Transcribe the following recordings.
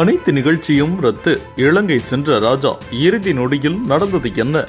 அனைத்து நிகழ்ச்சியும் ரத்து. இலங்கை சென்ற ராஜா இறுதி நொடியில் நடந்தது என்ன?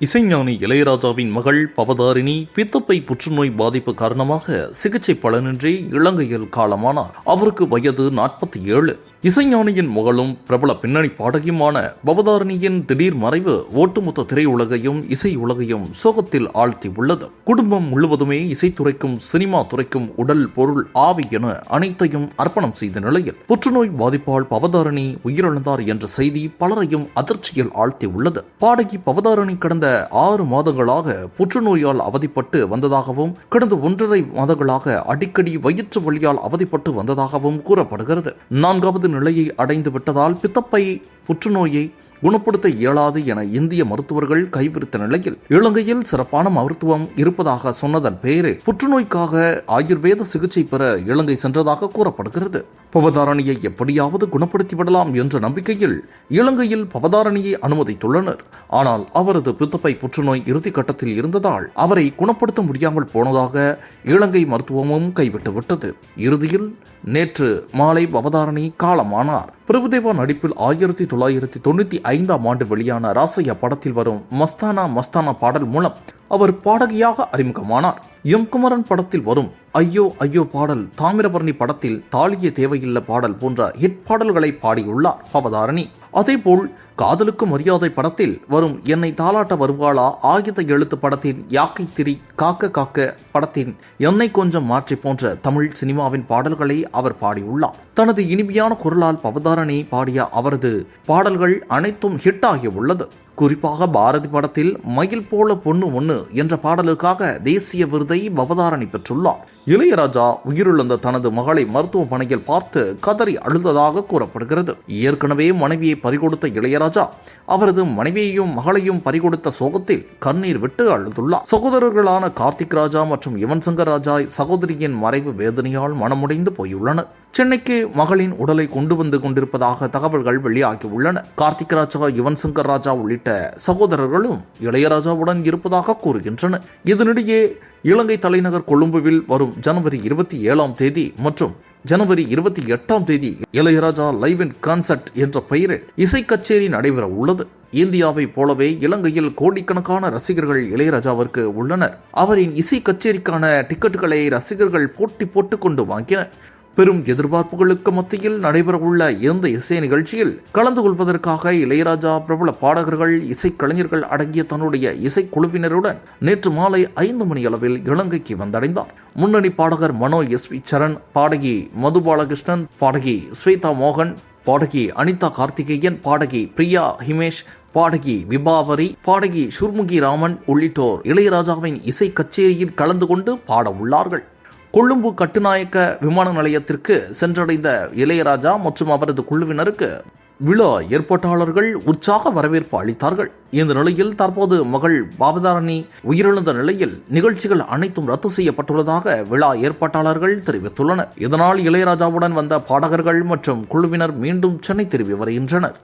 இசைஞானி இளையராஜாவின் மகள் பவதாரிணி பித்தப்பை புற்றுநோய் பாதிப்பு காரணமாக சிகிச்சை பலனின்றி இலங்கையில் காலமானார். அவருக்கு வயது நாற்பத்தி ஏழு. இசைஞானியின் மகளும் பிரபல பின்னணி பாடகியுமான பவதாரணியின் திடீர் மறைவு ஒட்டுமொத்த திரையுலகையும் இசை உலகையும் சோகத்தில் ஆழ்த்தி உள்ளது. குடும்பம் முழுவதுமே இசைத்துறைக்கும் சினிமா துறைக்கும் உடல் பொருள் ஆவி என அனைத்தையும் அர்ப்பணம் செய்த நிலையில் புற்றுநோய் பாதிப்பால் பவதாரணி உயிரிழந்தார் என்ற செய்தி பலரையும் அதிர்ச்சியில் ஆழ்த்தி உள்ளது. பாடகி பவதாரணி கடந்த ஆறு மாதங்களாக புற்றுநோயால் அவதிப்பட்டு வந்ததாகவும் கடந்த ஒன்றரை மாதங்களாக அடிக்கடி வயிற்று வழியால் அவதிப்பட்டு வந்ததாகவும் கூறப்படுகிறது. நான்காவது நிலையை அடைந்து விட்டதால் பித்தப்பை புற்றுநோயை குணப்படுத்த இயலாது என இந்திய மருத்துவர்கள் கைவிரித்த நிலையில் இலங்கையில் சிறப்பான மருத்துவம் இருப்பதாக சொன்னதன் பெயரில் புற்றுநோய்க்காக ஆயுர்வேத சிகிச்சை பெற இலங்கை சென்றதாக கூறப்படுகிறது. பவதாரணியை எப்படியாவது குணப்படுத்தி விடலாம் என்ற நம்பிக்கையில் இலங்கையில் பவதாரணியை அனுமதித்துள்ளனர். ஆனால் அவரது பித்தப்பை புற்றுநோய் இறுதி கட்டத்தில் இருந்ததால் அவரை குணப்படுத்த முடியாமல் போனதாக இலங்கை மருத்துவமும் கைவிட்டு விட்டது. இறுதியில் நேற்று மாலை பவதாரணி காலமானார். பிரபுதேவா நடிப்பில் ஆயிரத்தி தொள்ளாயிரத்தி தொண்ணூற்றி ஐந்தாம் ஆண்டு வெளியான ராசையா படத்தில் வரும் மஸ்தானா மஸ்தானா பாடல் மூலம் அவர் பாடகியாக அறிமுகமானார். எம். குமரன் படத்தில் வரும் ஐயோ ஐயோ பாடல் தாமிரபரணி படத்தில் தாலிய தேவையில்லை பாடல் போன்ற ஹிட் பாடல்களை பாடியுள்ளார் பவதாரணி. அதேபோல் காதலுக்கு மரியாதை படத்தில் வரும் என்னை தாலாட்ட வருவாளா ஆயுத எழுத்து படத்தின் யாக்கை திரி காக்க காக்க படத்தின் என்னை கொஞ்சம் மாற்றி போன்ற தமிழ் சினிமாவின் பாடல்களை அவர் பாடியுள்ளார். தனது இனிமையான குரலால் பவதாரணி பாடிய அவரது பாடல்கள் அனைத்தும் ஹிட் ஆகியுள்ளது குறிப்பாக பாரதி படத்தில் மயில் போல பொண்ணு ஒன்று என்ற பாடலுக்காக தேசிய விருதை பவதாரணி பெற்றுள்ளார். இளையராஜா உயிரிழந்த தனது மகளை மருத்துவமனையில் பார்த்து கதறி அழுததாக கூறப்படுகிறது. ஏற்கனவே மனைவியை பறிகொடுத்த இளையராஜா அவரது மனைவியையும் மகளையும் பறிகொடுத்த சோகத்தில் கண்ணீர் விட்டு அழுதுள்ளார். சகோதரர்களான கார்த்திக் ராஜா மற்றும் யுவன் சங்கர் ராஜா சகோதரியின் மறைவு வேதனையால் மனமுடைந்து போயுள்ளனர். சென்னைக்கு மகளின் உடலை கொண்டு வந்து கொண்டிருப்பதாக தகவல்கள் வெளியாகியுள்ளன கார்த்திக் ராஜா யுவன் சங்கர் ராஜா உள்ளிட்ட சகோதரர்களும் இளையராஜாவுடன் இருப்பதாக கூறுகின்றனர். இதனிடையே இலங்கை தலைநகர் கொழும்புவில் வரும் ஜனவரி இருபத்தி ஏழாம் தேதி மற்றும் ஜனவரி இருபத்தி எட்டாம் தேதி இளையராஜா லைவ் இன் கான்சர்ட் என்ற பெயரில் இசை கச்சேரி நடைபெற உள்ளது. இந்தியாவைப் போலவே இலங்கையில் கோடிக்கணக்கான ரசிகர்கள் இளையராஜாவிற்கு உள்ளனர். அவரின் இசை கச்சேரிக்கான டிக்கெட்டுகளை ரசிகர்கள் போட்டி போட்டுக்கொண்டு வாங்கினர். பெரும் எதிர்பார்ப்புகளுக்கு மத்தியில் நடைபெறவுள்ள இந்த இசை நிகழ்ச்சியில் கலந்து கொள்வதற்காக இளையராஜா பிரபல பாடகர்கள் இசைக்கலைஞர்கள் அடங்கிய தன்னுடைய இசைக்குழுவினருடன் நேற்று மாலை ஐந்து மணி அளவில் இலங்கைக்கு வந்தடைந்தார். முன்னணி பாடகர் மனோ எஸ் வி சரண் பாடகி மது பாலகிருஷ்ணன் பாடகி ஸ்வேதா மோகன் பாடகி அனிதா கார்த்திகேயன் பாடகி பிரியா ஹிமேஷ் பாடகி விபாவரி பாடகி சுர்முகி ராமன் உள்ளிட்டோர் இளையராஜாவின் இசை கச்சேரியில் கலந்து கொண்டு பாட உள்ளார்கள். கொழும்பு கட்டுநாயக்க விமான நிலையத்திற்கு சென்றடைந்த இளையராஜா மற்றும் அவரது குழுவினருக்கு விழா ஏற்பாட்டாளர்கள் உற்சாக வரவேற்பு அளித்தார்கள். இந்த நிலையில் தற்போது மகள் பாபதாரணி உயிரிழந்த நிலையில் நிகழ்ச்சிகள் அனைத்தும் ரத்து செய்யப்பட்டுள்ளதாக விழா ஏற்பாட்டாளர்கள் தெரிவித்துள்ளனர். இதனால் இளையராஜாவுடன் வந்த பாடகர்கள் மற்றும் குழுவினர் மீண்டும் சென்னை திரும்பி வருகின்றனர்.